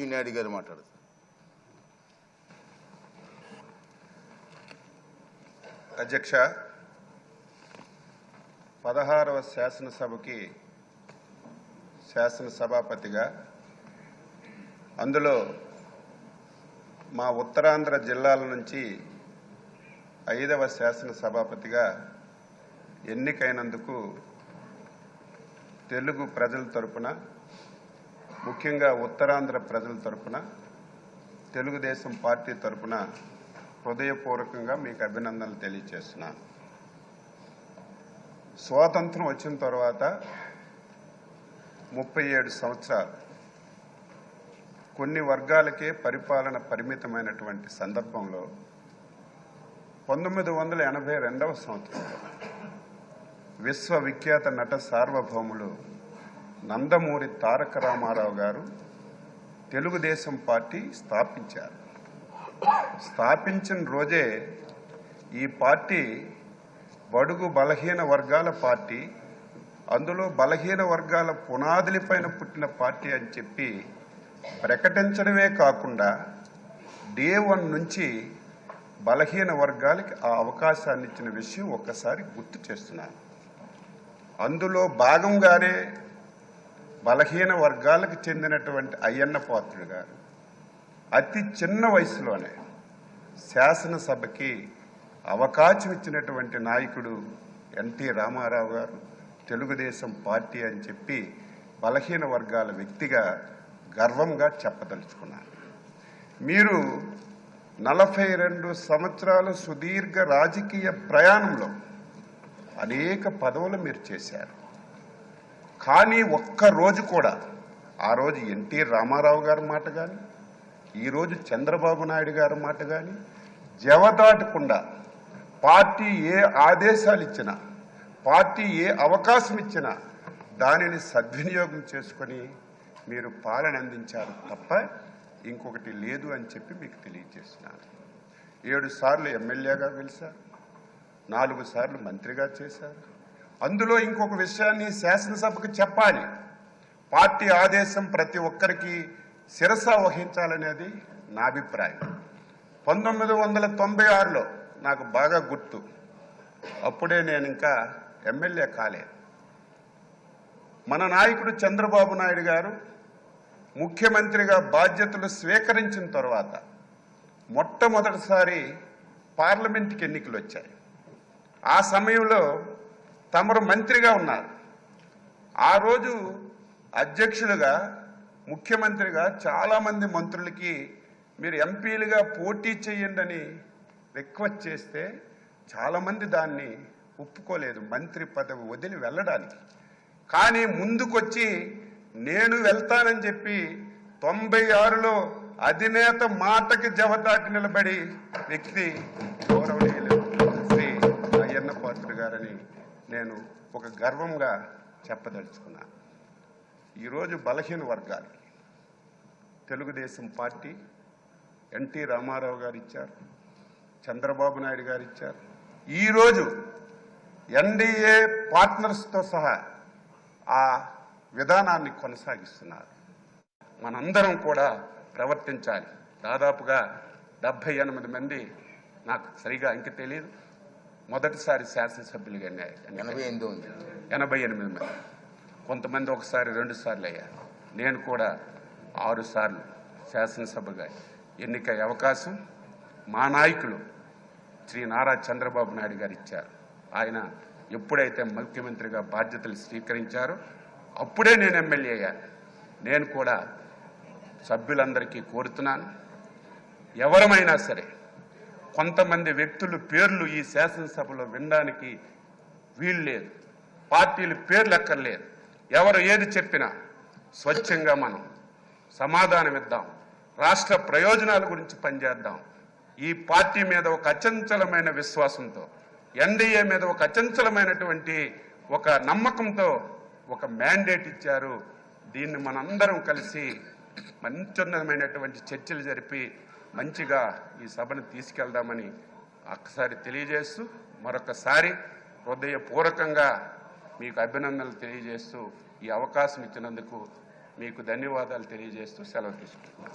చిన్నాడి గారు మాట్లాడుతారు. అధ్యక్ష పదహారవ శాసనసభకి శాసనసభాపతిగా అందులో మా ఉత్తరాంధ్ర జిల్లాల నుంచి ఐదవ శాసనసభాపతిగా ఎన్నికైనందుకు తెలుగు ప్రజల తరపున ముఖ్యంగా ఉత్తరాంధ్ర ప్రజల తరపున తెలుగుదేశం పార్టీ తరపున హృదయపూర్వకంగా మీకు అభినందనలు తెలియజేస్తున్నాను స్వాతంత్రం వచ్చిన తర్వాత ముప్పై ఏడు సంవత్సరాలు కొన్ని వర్గాలకే పరిపాలన పరిమితమైనటువంటి సందర్భంలో పంతొమ్మిది వందల ఎనభై రెండవ సంవత్సరంలో విశ్వవిఖ్యాత నట సార్వభౌములు నందమూరి తారక రామారావు గారు తెలుగుదేశం పార్టీ స్థాపించారు. స్థాపించిన రోజే ఈ పార్టీ బడుగు బలహీన వర్గాల పార్టీ అందులో బలహీన వర్గాల పునాదులపైన పుట్టిన పార్టీ అని చెప్పి ప్రకటించడమే కాకుండా డే వన్ నుంచి బలహీన వర్గాలకి ఆ అవకాశాన్ని ఇచ్చిన విషయం ఒక్కసారి గుర్తు చేస్తున్నాను. అందులో భాగంగానే బలహీన వర్గాలకు చెందినటువంటి అయ్యన్న పాత్రుడు గారు. అతి చిన్న వయసులోనే శాసనసభకి అవకాశం ఇచ్చినటువంటి నాయకుడు ఎన్టీ రామారావు గారు తెలుగుదేశం పార్టీ అని చెప్పి బలహీన వర్గాల వ్యక్తిగా గర్వంగా చెప్పదలుచుకున్నాను మీరు నలభై రెండు సంవత్సరాల సుదీర్ఘ రాజకీయ ప్రయాణంలో అనేక పదవులు మీరు చేశారు. కానీ ఒక్క రోజు కూడా ఆ రోజు ఎన్టీ రామారావు గారి మాట కానీ ఈరోజు చంద్రబాబు నాయుడు గారి మాట కానీ జవదాటకుండా పార్టీ ఏ ఆదేశాలు ఇచ్చినా పార్టీ ఏ అవకాశం ఇచ్చినా దానిని సద్వినియోగం చేసుకొని మీరు పాలన అందించారు తప్ప ఇంకొకటి లేదు అని చెప్పి మీకు తెలియజేస్తున్నాను. ఏడు సార్లు ఎమ్మెల్యేగా గెలిచారు నాలుగు సార్లు మంత్రిగా చేశారు అందులో ఇంకొక విషయాన్ని శాసనసభకు చెప్పాలి. పార్టీ ఆదేశం ప్రతి ఒక్కరికి శిరస వహించాలనేది నా అభిప్రాయం. పంతొమ్మిది వందల తొంభై ఆరులో నాకు బాగా గుర్తు. అప్పుడే నేను ఇంకా ఎమ్మెల్యే కాలేదు. మన నాయకుడు చంద్రబాబు నాయుడు గారు ముఖ్యమంత్రిగా బాధ్యతలు స్వీకరించిన తర్వాత మొట్టమొదటిసారి పార్లమెంట్కి ఎన్నికలు వచ్చాయి ఆ సమయంలో తమరు మంత్రిగా ఉన్నారు. ఆ రోజు అధ్యక్షులుగా ముఖ్యమంత్రిగా చాలామంది మంత్రులకి మీరు ఎంపీలుగా పోటీ చేయండి అని రిక్వెస్ట్ చేస్తే చాలామంది దాన్ని ఒప్పుకోలేదు మంత్రి పదవి వదిలి వెళ్ళడానికి. కానీ ముందుకొచ్చి నేను వెళ్తానని చెప్పి తొంభై ఆరులో అధినేత మాటకి జవదాటి నిలబడి వ్యక్తి గౌరవనీయులు శ్రీ అయ్యన్న పాత్రుడు గారని నేను ఒక గర్వంగా చెప్పదలుచుకున్నాను ఈరోజు బలహీన వర్గాలు తెలుగుదేశం పార్టీ ఎన్టీ రామారావు గారు ఇచ్చారు చంద్రబాబు నాయుడు గారు ఇచ్చారు. ఈరోజు ఎన్డీఏ పార్ట్నర్స్తో సహా ఆ విధానాన్ని కొనసాగిస్తున్నారు. మనందరం కూడా ప్రవర్తించాలి. దాదాపుగా డెబ్భై ఎనిమిది మంది నాకు సరిగా ఇంక తెలియదు మొదటిసారి శాసనసభ్యులుగా ఎనభై ఎనిమిది ఉంది ఎనభై ఎనిమిది మంది. కొంతమంది ఒకసారి రెండు సార్లు అయ్యారు. నేను కూడా ఆరు సార్లు శాసనసభగా ఎన్నికయ్యే అవకాశం మా నాయకులు శ్రీ నారా చంద్రబాబు నాయుడు గారు ఇచ్చారు. ఆయన ఎప్పుడైతే ముఖ్యమంత్రిగా బాధ్యతలు స్వీకరించారో అప్పుడే నేను ఎమ్మెల్యే అయ్యాను నేను కూడా సభ్యులందరికీ కోరుతున్నాను. ఎవరమైనా సరే కొంతమంది వ్యక్తులు పేర్లు ఈ శాసనసభలో వినడానికి వీలు లేదు. పార్టీలు పేర్లు ఎక్కర్లేదు ఎవరు ఏది చెప్పినా స్వచ్ఛంగా మనం సమాధానం ఇద్దాం రాష్ట్ర ప్రయోజనాల గురించి పనిచేద్దాం. ఈ పార్టీ మీద ఒక అచంచలమైన విశ్వాసంతో ఎన్డీఏ మీద ఒక అచంచలమైనటువంటి ఒక నమ్మకంతో ఒక మ్యాండేట్ ఇచ్చారు. దీన్ని మనందరం కలిసి మంచున్నతమైనటువంటి చర్చలు జరిపి మంచిగా ఈ సభను తీసుకెళ్దామని ఒక్కసారి తెలియజేస్తూ మరొకసారి హృదయపూర్వకంగా మీకు అభినందనలు తెలియజేస్తూ ఈ అవకాశం ఇచ్చినందుకు మీకు ధన్యవాదాలు తెలియజేస్తూ సెలవు తీసుకుంటున్నాను.